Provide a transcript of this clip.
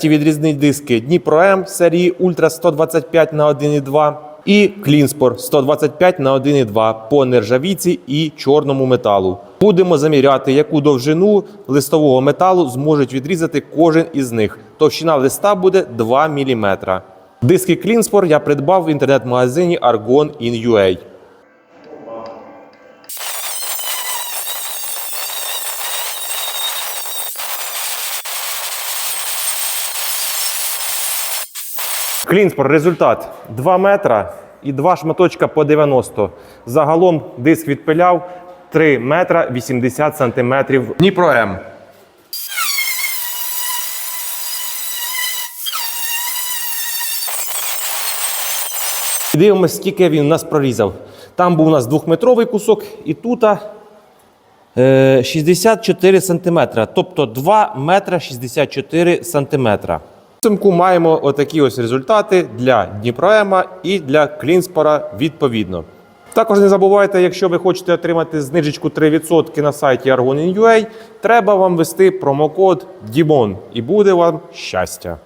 Ті відрізні диски Дніпро М серії Ультра 125 на 1,2 і Клінспор 125 на 1,2 по нержавійці і чорному металу. Будемо заміряти, яку довжину листового металу зможуть відрізати кожен із них. Товщина листа буде 2 мм. Диски Клінспор я придбав в інтернет-магазині Argon in UA. Клінспор результат 2 метра і 2 шматочка по 90. Загалом диск відпиляв 3 метра 80 сантиметрів. Дніпро М. Дивимось, скільки він у нас прорізав. Там був у нас двохметровий кусок, і тут е, 64 сантиметра, тобто 2 метра 64 сантиметра. Цимку маємо отакі ось результати для Дніпроема і для Клінспора відповідно. Також не забувайте, якщо ви хочете отримати знижечку 3% на сайті Argonin.ua, треба вам ввести промокод DIMON і буде вам щастя.